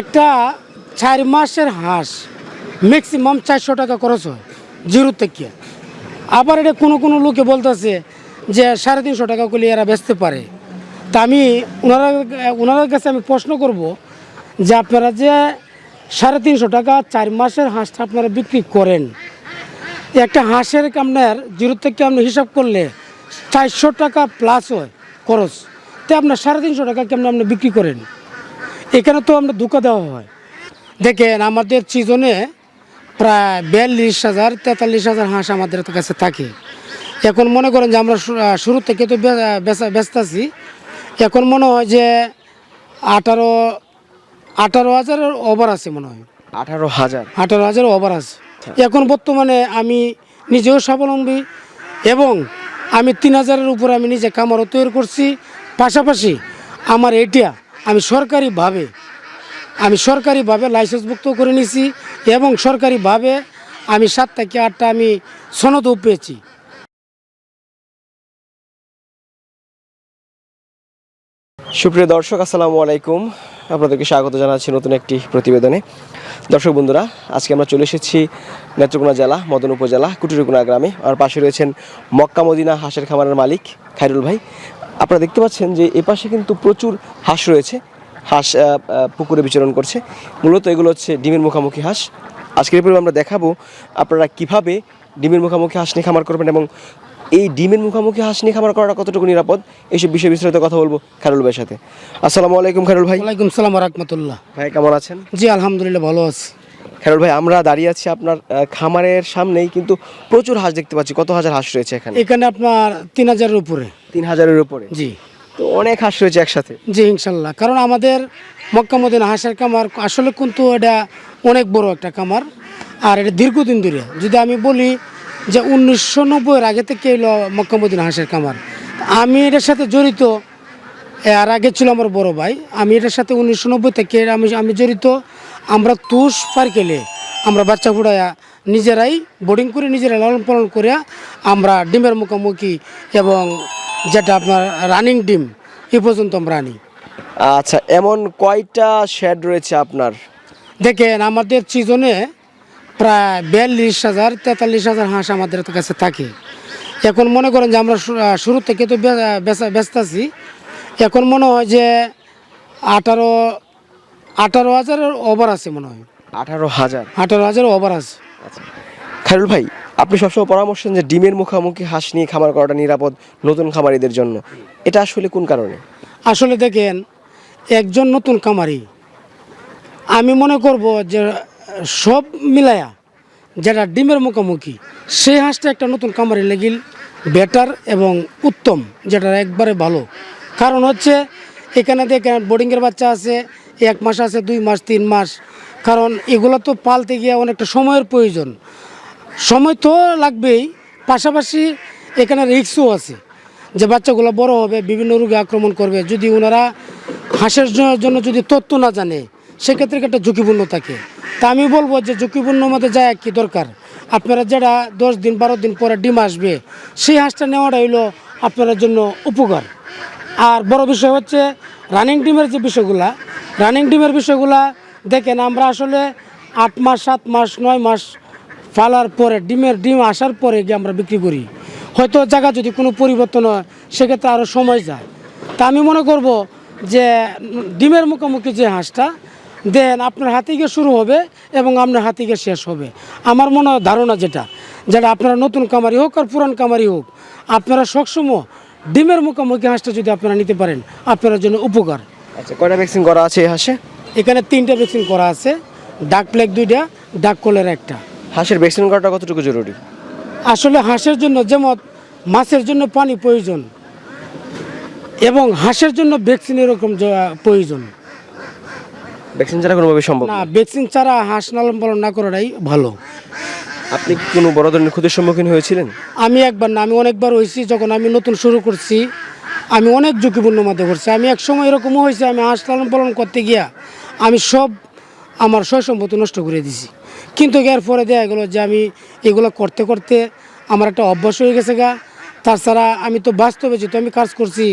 একটা চার মাসের হাঁস ম্যাক্সিমাম চারশো টাকা খরচ হয়, জিরো থেকে। আবার এটা কোনো কোনো লোকে বলতেছে যে সাড়ে তিনশো টাকা করলে এরা বেচতে পারে। তা আমি ওনারা, ওনাদের কাছে আমি প্রশ্ন করব যে আপনারা যে সাড়ে তিনশো টাকা চার মাসের হাঁসটা আপনারা বিক্রি করেন, একটা হাঁসের আপনার জিরো থেকে আপনি হিসাব করলে চারশো টাকা প্লাস হয় খরচ। তো আপনার সাড়ে তিনশো টাকা কেমন আপনি বিক্রি করেন? এখানে তো আমরা ধোকা দেওয়া হয়। দেখেন আমাদের সিজনে প্রায় বিয়াল্লিশ হাজার তেতাল্লিশ হাজার হাঁস আমাদের কাছে থাকে। এখন মনে করেন যে আমরা শুরু থেকে তো ব্যস্ত আছি। এখন মনে হয় যে আঠারো আঠারো হাজারের ওভার আছে মনে হয়। আঠারো হাজার? আঠারো হাজার ওভার আছে। এখন বর্তমানে আমি নিজেও স্বাবলম্বী এবং আমি তিন হাজারের উপরে আমি নিজে কামারও তৈরি করছি। পাশাপাশি আমার এটা আমি সরকারিভাবে আমি সরকারিভাবে লাইসেন্সভুক্ত করে নিছি এবং সরকারিভাবে আমি সাত থেকে আটটা আমি সনদও পেয়েছি। সুপ্রিয় দর্শক, আসসালামু আলাইকুম। আপনাদেরকে স্বাগত জানাচ্ছি নতুন একটি প্রতিবেদনে। দর্শক বন্ধুরা, আজকে আমরা চলে এসেছি নেত্রকোনা জেলা, মদন উপজেলা, কুটুরিকুনা গ্রামে। আমার পাশে রয়েছেন মক্কা মদিনা হাঁসের খামারের মালিক খাইরুল ভাই। আপনারা দেখতে পাচ্ছেন যে এ পাশে কিন্তু প্রচুর হাঁস রয়েছে। হাঁস পুকুরে বিচরণ করছে। মূলত এগুলো হচ্ছে ডিমের মুখামুখি হাঁস। আজকের পর্বে আমরা দেখাবো আপনারা কীভাবে ডিমের মুখামুখি হাঁস নিয়ে খামার করবেন এবং এই ডিমের মুখামুখি হাঁস নিয়ে খামার করাটা কতটুকু নিরাপদ এইসব বিষয়ে বিস্তারিত কথা বলব খায়রুল ভাইয়ের সাথে। আসসালামু আলাইকুম খায়রুল ভাই। ওয়ালাইকুম সালাম রহমতুল্লাহ। ভাই কেমন আছেন? জি আলহামদুলিল্লাহ ভালো আছি। খায়রুল ভাই আমরা দাঁড়িয়ে আছি আপনার খামারের সামনেই কিন্তু প্রচুর হাঁস দেখতে পাচ্ছি। কত হাজার হাঁস রয়েছে এখানে? এখানে আপনার তিন হাজারের উপরে। তিন হাজারের উপরে? জি। তো অনেক হাঁস রয়েছে একসাথে? জি ইনশাল্লাহ। কারণ আমাদের মক্কামদিন হাঁসের কামার আসলে কিন্তু এটা অনেক বড় একটা কামার আর এটা দীর্ঘদিন ধরে। যদি আমি বলি যে উনিশশো নব্বইয়ের আগে থেকে এলো মক্কামদিন হাঁসের কামার আমি এটার সাথে জড়িত এর আগে ছিল আমার বড় ভাই। আমি এটার সাথে উনিশশো নব্বই থেকে আমি আমি জড়িত আমরা তুষ পার্কেলে আমরা বাচ্চা ফুড়াইয়া নিজেরাই বোর্ডিং করে নিজেরাই লালন পালন করে আমরা ডিমের মুখোমুখি এবং যেটা আপনার রানিং ডিম এ পর্যন্ত আমরা আনি। আচ্ছা এমন কয়টা শেড রয়েছে আপনার? দেখেন আমাদের সিজনে প্রায় বিয়াল্লিশ হাজার তেতাল্লিশ হাজার হাঁস আমাদের কাছে থাকে। এখন মনে করেন যে আমরা শুরু থেকে তো ব্যস্ত আছি। এখন মনে হয় যে আঠারো আঠারো হাজারের ওভার আছে মনে হয়। আঠারো হাজার? আঠারো হাজার ওভার আছে। আচ্ছা। খায়রুল ভাই আপনি সবসময় পরামর্শ দেন যে ডিমের মুখামুখি হাঁস নিয়ে খামার করাটা নিরাপদ নতুন খামারিদের জন্য। এটা আসলে কোন কারণে? আসলে দেখেন একজন নতুন কামারি আমি মনে করব যে সব মিলায়া যেটা ডিমের মুখোমুখি সেই হাঁসটা একটা নতুন কামারি লেগিল বেটার এবং উত্তম যেটা একবারে ভালো। কারণ হচ্ছে এখানে দেখেন বোর্ডিংয়ের বাচ্চা আছে এক মাস আছে, দুই মাস, তিন মাস। কারণ এগুলো তো পালতে গিয়ে অনেকটা সময়ের প্রয়োজন। সময় তো লাগবেই, পাশাপাশি এখানে রিক্সও আছে যে বাচ্চাগুলো বড় হবে, বিভিন্ন রোগে আক্রমণ করবে। যদি ওনারা হাঁসের জন্য যদি তথ্য না জানে, সেক্ষেত্রে একটা ঝুঁকিপূর্ণ থাকে। তা আমি বলব যে ঝুঁকিপূর্ণ মধ্যে যায় কি দরকার? আপনারা যেটা দশ দিন, বারো দিন পরে ডিম আসবে, সেই হাঁসটা নেওয়াটা হইল আপনার জন্য উপকার। আর বড় বিষয় হচ্ছে রানিং ডিমের যে বিষয়গুলা রানিং ডিমের বিষয়গুলা দেখেন, আমরা আসলে আট মাস, সাত মাস, নয় মাস ফালার পরে, ডিমের ডিম আসার পরে গিয়ে আমরা বিক্রি করি। হয়তো জায়গা যদি কোনো পরিবর্তন হয়, সেক্ষেত্রে আরও সময় যায়। তা আমি মনে করব যে ডিমের মুখোমুখি যে হাঁসটা, দেন আপনার হাতে গিয়ে শুরু হবে এবং আপনার হাতে গিয়ে শেষ হবে। আমার মনে ধারণা যেটা যেটা আপনারা নতুন কামারি হোক আর পুরান কামারি হোক, আপনারা সবসময় ডিমের মুখোমুখি হাঁসটা যদি আপনারা নিতে পারেন, আপনার জন্য উপকার। আচ্ছা কয়টা ভ্যাকসিন করা আছে এই হাঁসে? এখানে তিনটা ভ্যাকসিন করা আছে ডাক প্লেগ দুইটা ডাক কলের একটা। হাঁসের ভ্যাকসিন করাটা কতটুকু জরুরি? আসলে হাঁসের জন্য যেমন মাছের জন্য পানি প্রয়োজন এবং হাঁসের জন্য ভ্যাকসিন এরকম প্রয়োজন। ভ্যাকসিন ছাড়া কোনোভাবে সম্ভব না না। ভ্যাকসিন ছাড়া হাঁস লালন পালন না করাটাই ভালো। আপনি কি কোনো বড় ধরনের ক্ষতির সম্মুখীন হয়েছিলেন? আমি একবার না আমি অনেকবার হয়েছি যখন আমি নতুন শুরু করছি আমি অনেক ঝুঁকিপূর্ণ মধ্যে করছি আমি এক সময় এরকমও হয়েছে আমি হাঁস লালন পালন করতে গিয়া আমি সব আমার সম্পত্তি নষ্ট করে দিছি। কিন্তু এর পরে দেখা গেলো যে আমি এগুলো করতে করতে আমার একটা অভ্যাস হয়ে গেছে গা। তাছাড়া আমি তো বাস্তবে যেহেতু আমি কাজ করছি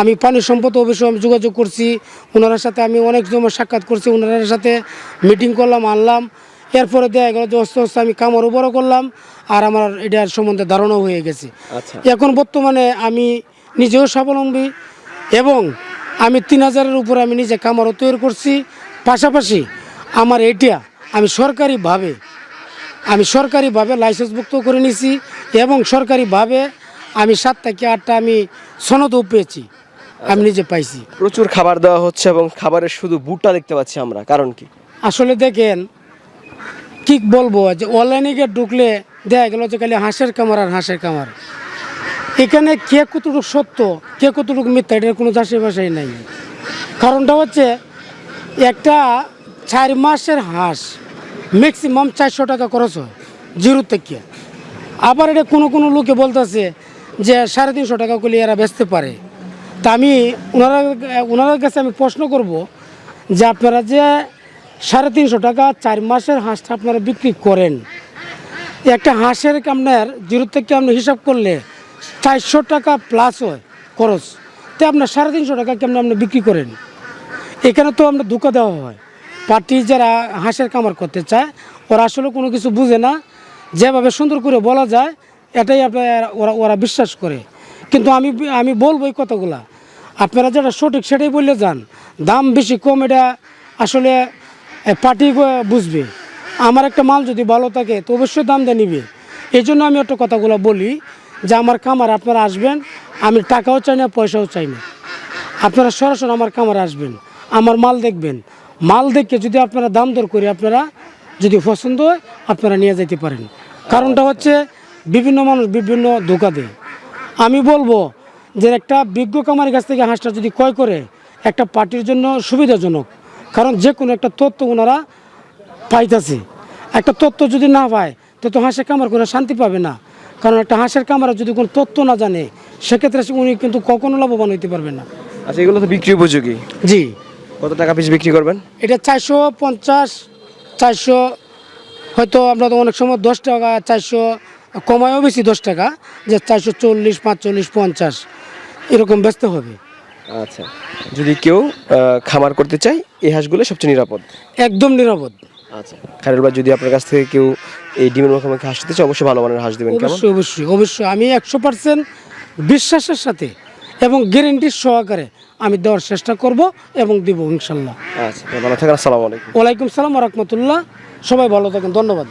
আমি পানি সম্পদ অবশ্যই আমি যোগাযোগ করছি ওনার সাথে আমি অনেক সময় সাক্ষাৎ করছি ওনার সাথে মিটিং করলাম আনলাম। এরপরে দেখা গেল যে আস্তে অস্তে আমি কামড়ও বড় করলাম আর আমার এটার সম্বন্ধে ধারণাও হয়ে গেছে। আচ্ছা। এখন বর্তমানে আমি নিজেও স্বাবলম্বী এবং আমি তিন হাজারের উপরে আমি নিজে কামারও তৈরি করছি। পাশাপাশি আমার এটা আমি সরকারিভাবে আমি সরকারিভাবে লাইসেন্সভুক্ত করে নিছি এবং সরকারিভাবে আমি সাত থেকে আটটা আমি সনদও পেয়েছি আমি নিজে পাইছি। প্রচুর খাবার দেওয়া হচ্ছে এবং খাবারের শুধু বুটটা দেখতে পাচ্ছি আমরা কারণ কি? আসলে দেখেন কি বলব যে অনলাইনে গিয়ে ঢুকলে দেখা গেল যে খালি হাঁসের কামার আর হাঁসের কামার এখানে কে কতটুকু সত্য, কে কতটুকু মিথ্যা, এটার কোনো চাষি বাসাই নাই। কারণটা হচ্ছে, একটা চার মাসের হাঁস ম্যাক্সিমাম চারশো টাকা খরচ হয়, জিরো থেকে। আবার এটা কোনো কোনো লোকে বলতেছে যে সাড়ে তিনশো টাকা করলে এরা বেচতে পারে। তা আমি ওনারা, ওনাদের কাছে আমি প্রশ্ন করব যে আপনারা যে সাড়ে তিনশো টাকা চার মাসের হাঁসটা আপনারা বিক্রি করেন, একটা হাঁসের আপনার জিরো থেকে আপনি হিসাব করলে চারশো টাকা প্লাস হয় খরচ। তো আপনার সাড়ে তিনশো টাকা কেমন আপনি বিক্রি করেন? এখানে তো আমরা ধোকা দেওয়া হয়। পার্টি যারা হাঁসের কামার করতে চায়, ওরা আসলে কোনো কিছু বুঝে না। যেভাবে সুন্দর করে বলা যায়, এটাই আপনার ওরা ওরা বিশ্বাস করে। কিন্তু আমি আমি বলব এই কথাগুলা। আপনারা যেটা সঠিক সেটাই বললে যান। দাম বেশি, কম এটা আসলে পার্টি বুঝবে। আমার একটা মাল যদি ভালো থাকে, তো অবশ্যই দাম দিয়ে নিবে। এই জন্য আমি একটা কথাগুলো বলি যে আমার কামার আপনারা আসবেন, আমি টাকাও চাই না, পয়সাও চাই না। আপনারা সরাসরি আমার কামারে আসবেন, আমার মাল দেখবেন। মাল দেখে যদি আপনারা দাম দর করে আপনারা যদি পছন্দ হয়, আপনারা নিয়ে যেতে পারেন। কারণটা হচ্ছে বিভিন্ন মানুষ বিভিন্ন ধোকা দেয়। আমি বলব যে একটা বিজ্ঞ কামারের কাছ থেকে হাঁসটা যদি ক্রয় করে, একটা পার্টির জন্য সুবিধাজনক। কারণ যে কোনো একটা তথ্য ওনারা পাইতেছে। একটা তথ্য যদি না পায়, তো তো হাঁসে কামার করে শান্তি পাবে না। কারণ একটা হাঁসের কামারে যদি কোনো তথ্য না জানে সেক্ষেত্রে উনি কিন্তু কখনো লাভবান হইতে পারবেন না। আচ্ছা এগুলো তো বিক্রি উপযোগী। জি। কত টাকা পিস বিক্রি করবেন? এটা চারশো পঞ্চাশ চারশো হয়তো আমরা তো অনেক সময় দশ টাকা চারশো কমায়ও বেশি দশ টাকা যে চারশো চল্লিশ পাঁচচল্লিশ পঞ্চাশ এরকম ব্যস্ত হবে। আচ্ছা যদি কেউ খামার করতে চায় এই হাঁসগুলো সবচেয়ে নিরাপদ। একদম নিরাপদ। আচ্ছা। খায়রুল ভাই যদি আপনার কাছ থেকে কেউ এই ডিমের মুখোমুখি হাঁস দিতে চায় অবশ্যই ভালো মানের হাঁস দেবেন কেমন? অবশ্যই অবশ্যই অবশ্যই। আমি একশো পার্সেন্ট বিশ্বাসের সাথে এবং গ্যারেন্টির সহকারে আমি দেওয়ার চেষ্টা করব এবং দিব ইনশাল্লাহ। আচ্ছা ভালো থাকেন আসসালামু আলাইকুম। ওয়ালাইকুম সালাম রহমতুল্লাহ। সবাই ভালো থাকেন ধন্যবাদ।